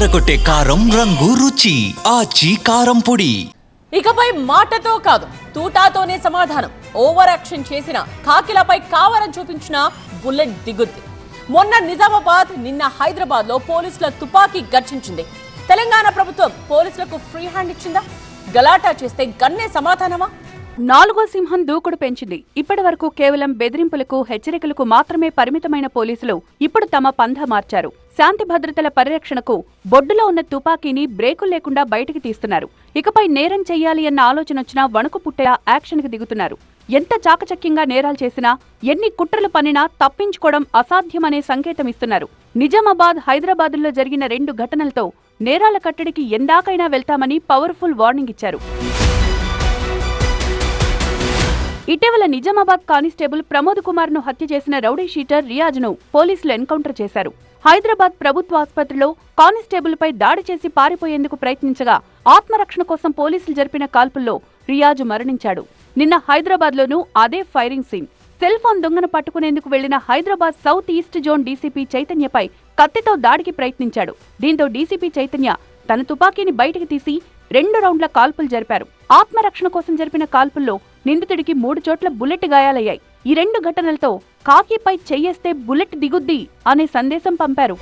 అదరగొట్టే కారం రంగు రుచి ఆచి కారం పొడి. ఇకపై మాటతో కాదు తూటాతోనే సమాధానం. ఓవర్ యాక్షన్ చేసిన కాకిలపై కావరం చూపించిన బుల్లెట్ దిగుద్ది. మొన్న నిజామాబాద్ నిన్న హైదరాబాద్లో పోలీసుల తుపాకీ గర్జించింది. తెలంగాణ ప్రభుత్వం పోలీసులకు ఫ్రీ హ్యాండ్ ఇచ్చిందా? గలాటా చేస్తే గన్నే సమాధానమా? నాలుగో సింహం దూకుడు పెంచింది. ఇప్పటి వరకు కేవలం బెదిరింపులకు హెచ్చరికలకు మాత్రమే పరిమితమైన పోలీసులు ఇప్పుడు తమ పంధ మార్చారు. శాంతి భద్రతల పరిరక్షణకు బొడ్డులో ఉన్న తుపాకీని బ్రేకులు లేకుండా బయటికి తీస్తున్నారు. ఇకపై నేరం చెయ్యాలి అన్న ఆలోచన వచ్చినా వణుకు పుట్టేలా యాక్షన్కి దిగుతున్నారు. ఎంత చాకచక్యంగా నేరాలు చేసినా ఎన్ని కుట్రలు పనినా తప్పించుకోవడం అసాధ్యమనే సంకేతం ఇస్తున్నారు. నిజామాబాద్ హైదరాబాద్లో జరిగిన రెండు ఘటనలతో నేరాల కట్టడికి ఎందాకైనా వెళ్తామని పవర్ఫుల్ వార్నింగ్ ఇచ్చారు. ఇటీవల నిజామాబాద్ కానిస్టేబుల్ ప్రమోద్ కుమార్ను హత్య చేసిన రౌడీ షీటర్ రియాజ్ను పోలీసులు ఎన్కౌంటర్ చేశారు. హైదరాబాద్ ప్రభుత్వ ఆసుపత్రిలో కానిస్టేబుల్ పై దాడి చేసి పారిపోయేందుకు ప్రయత్నించగా ఆత్మరక్షణ కోసం పోలీసులు జరిపిన కాల్పుల్లో రియాజ్ మరణించాడు. నిన్న హైదరాబాద్ లోనూ అదే ఫైరింగ్ సీన్. సెల్ ఫోన్ దొంగను పట్టుకునేందుకు వెళ్ళిన Hyderabad south east zone DCP చైతన్యపై కత్తితో దాడికి ప్రయత్నించాడు. దీంతో డీసీపీ చైతన్య తన తుపాకీని బయటికి తీసి రెండు రౌండ్ల కాల్పులు జరిపారు. ఆత్మరక్షణ కోసం జరిపిన కాల్పుల్లో నిందితుడికి మూడు చోట్ల బుల్లెట్ గాయాలయ్యాయి. ఈ రెండు ఘటనలతో కాకీపై చెయ్యేస్తే బుల్లెట్ దిగుద్ది అనే సందేశం పంపారు.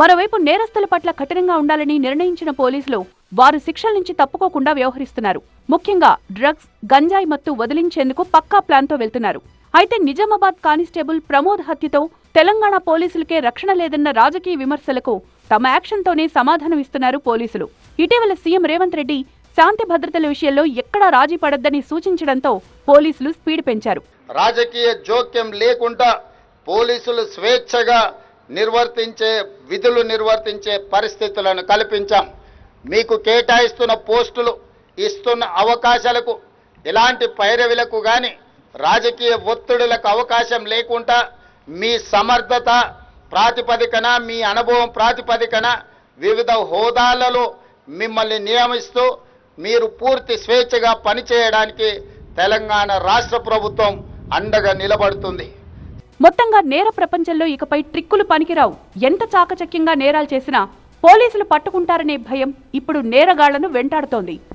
మరోవైపు నేరస్తుల పట్ల కఠినంగా ఉండాలని నిర్ణయించిన పోలీసులు వారు శిక్షల నుంచి తప్పుకోకుండా వ్యవహరిస్తున్నారు. ముఖ్యంగా డ్రగ్స్ గంజాయి మత్తు వదిలించేందుకు పక్కా ప్లాన్తో వెళ్తున్నారు. అయితే నిజామాబాద్ కానిస్టేబుల్ ప్రమోద్ హత్యతో తెలంగాణ పోలీసులకే రక్షణ లేదన్న రాజకీయ విమర్శలకు తమ యాక్షన్తోనే సమాధానం ఇస్తున్నారు పోలీసులు. ఇటీవల సీఎం రేవంత్ రెడ్డి శాంతి భద్రతల విషయంలో ఎక్కడా రాజీ పడద్దని సూచించడంతో పోలీసులు స్పీడ్ పెంచారు. రాజకీయ జోక్యం లేకుండా పోలీసులు స్వేచ్ఛగా నిర్వర్తించే విధులు నిర్వర్తించే పరిస్థితులను కల్పించాం. మీకు కేటాయిస్తున్న పోస్టులు ఇస్తున్న అవకాశాలకు ఎలాంటి పైరవిలకు కానీ రాజకీయ ఒత్తిడులకు అవకాశం లేకుండా మీ సమర్థత ప్రాతిపదికన మీ అనుభవం ప్రాతిపదికన వివిధ హోదాలలో మిమ్మల్ని నియమిస్తూ మీరు పూర్తి స్వేచ్ఛగా పనిచేయడానికి తెలంగాణ రాష్ట్ర ప్రభుత్వం అండగా నిలబడుతుంది. మొత్తంగా నేర ప్రపంచంలో ఇకపై ట్రిక్కులు పనికిరావు. ఎంత చాకచక్యంగా నేరాలు చేసినా పోలీసులు పట్టుకుంటారనే భయం ఇప్పుడు నేరగాళ్ళను వెంటాడుతోంది.